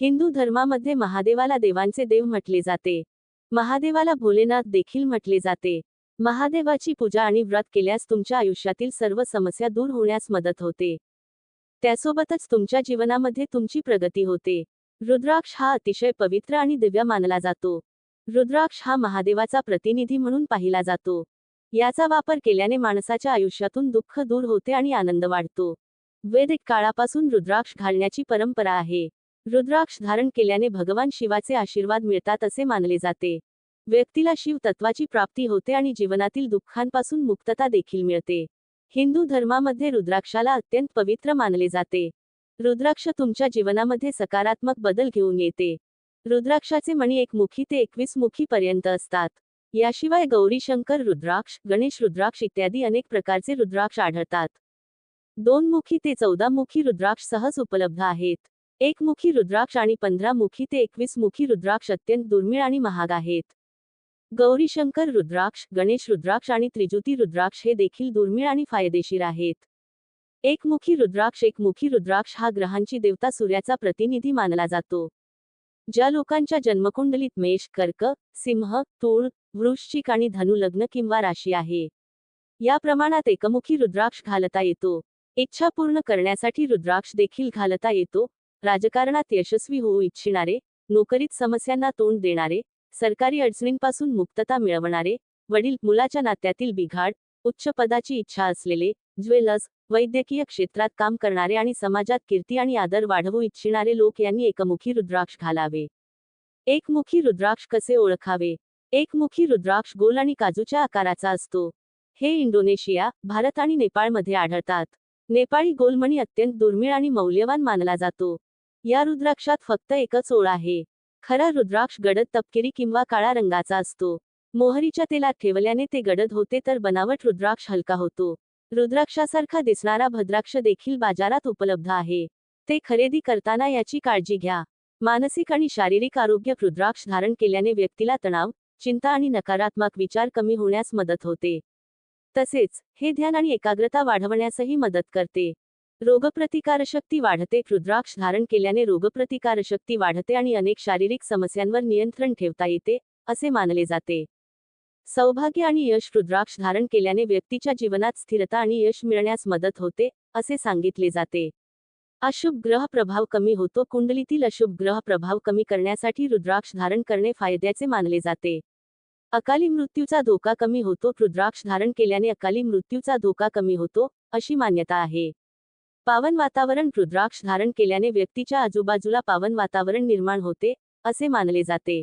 हिंदू धर्मामध्ये महादेवाला देवांचे देव म्हटले जाते. महादेवाला भोलेनाथ देखील म्हटले जाते. महादेवाची पूजा आणि व्रत केल्यास तुमच्या आयुष्यातील सर्व समस्या दूर होण्यास मदत होते. त्यासोबतच तुमच्या जीवनामध्ये तुमची प्रगती होते. रुद्राक्ष हा अतिशय पवित्र आणि दिव्य मानला जातो. रुद्राक्ष हा महादेवाचा प्रतिनिधी म्हणून पाहिला जातो. याचा वापर केल्याने माणसाच्या आयुष्यातून दुःख दूर होते आणि आनंद वाढतो. वैदिक काळापासून रुद्राक्ष घालण्याची परंपरा आहे. रुद्राक्ष धारण केल्याने भगवान शिवाचे आशीर्वाद मिळतात असे मानले जाते. व्यक्तीला शिव तत्वाची प्राप्ती होते आणि जीवनातील दुःखांपासून मुक्तता देखील मिळते. हिंदू धर्मामध्ये रुद्राक्षाला अत्यंत पवित्र मानले जाते. रुद्राक्ष तुमच्या जीवनामध्ये सकारात्मक बदल घेऊन येते. रुद्राक्षाचे मणी एक मुखी ते एकवीस मुखी पर्यंत असतात. याशिवाय गौरी शंकर रुद्राक्ष गणेश रुद्राक्ष इत्यादी अनेक प्रकारचे रुद्राक्ष आढळतात. दोन मुखी ते चौदा मुखी रुद्राक्ष सहज उपलब्ध आहेत. एक मुखी रुद्राक्ष आणि पंधरा मुखी ते एकवीस मुखी रुद्राक्ष अत्यंत दुर्मिळ आणि महाग आहेत. गौरीशंकर रुद्राक्ष गणेश रुद्राक्ष आणि त्रिजुती रुद्राक्ष हे देखील दुर्मिळ आणि फायदेशीर आहेत. एकमुखी रुद्राक्ष एकमुखी रुद्राक्ष हा ग्रहांची देवता सूर्याचा प्रतिनिधी मानला जातो. ज्या लोकांच्या जन्मकुंडलीत मेष कर्क सिंह तूळ वृश्चिक आणि धनु लग्न किंवा राशी आहे. या प्रमाणात एकमुखी रुद्राक्ष घालता येतो. इच्छा पूर्ण करण्यासाठी रुद्राक्ष देखील घालता येतो. राजकारणात यशस्वी होऊ इच्छिणारे नोकरीत समस्यांना तोंड देणारे सरकारी अडचणींपासून मुक्तता मिळवणारे वडील मुलाच्या नात्यातील बिघाड उच्च पदाची इच्छा असलेले ज्वेलर्स वैद्यकीय क्षेत्रात काम करणारे आणि समाजात कीर्ती आणि आदर वाढवू इच्छिणारे लोक यांनी एकमुखी रुद्राक्ष घालावे. एकमुखी रुद्राक्ष कसे ओळखावे? एकमुखी रुद्राक्ष गोल आणि काजूच्या आकाराचा असतो. हे इंडोनेशिया भारत आणि नेपाळमध्ये आढळतात. नेपाळी गोलमणी अत्यंत दुर्मिळ आणि मौल्यवान मानला जातो. या रुद्राक्षात फक्त एकच ओळ आहे. खरा रुद्राक्ष गडद तपकिरी किंवा काळा रंगाचा असतो. मोहरीच्या तेलात ठेवल्याने ते गडद होते तर बनावट रुद्राक्ष हलका होतो. रुद्राक्षासारखा दिसणारा भद्राक्ष देखील बाजारात उपलब्ध आहे. ते खरेदी करताना याची काळजी घ्या. मानसिक आणि शारीरिक आरोग्य रुद्राक्ष धारण केल्याने व्यक्तीला तणाव चिंता आणि नकारात्मक विचार कमी होण्यास मदत होते. तसेच हे ध्यान आणि एकाग्रता वाढवण्यासही मदत करते. रोगप्रतिकारशक्ती वाढते. रुद्राक्ष धारण केल्याने रोगप्रतिकारशक्ती वाढते आणि अनेक शारीरिक समस्यांवर नियंत्रण ठेवता येते असे मानले जाते. सौभाग्य आणि यश रुद्राक्ष धारण केल्याने व्यक्तीच्या जीवनात स्थिरता आणि यश मिळण्यास मदत होते असे सांगितले जाते. अशुभ ग्रह प्रभाव कमी होतो. कुंडलीतील अशुभ ग्रह प्रभाव कमी करण्यासाठी रुद्राक्ष धारण करणे फायद्याचे मानले जाते. अकाली मृत्यूचा धोका कमी होतो. रुद्राक्ष धारण केल्याने अकाली मृत्यूचा धोका कमी होतो अशी मान्यता आहे. पावन वातावरण रुद्राक्ष धारण केल्याने व्यक्तीच्या आजूबाजूला पावन वातावरण निर्माण होते असे मानले जाते.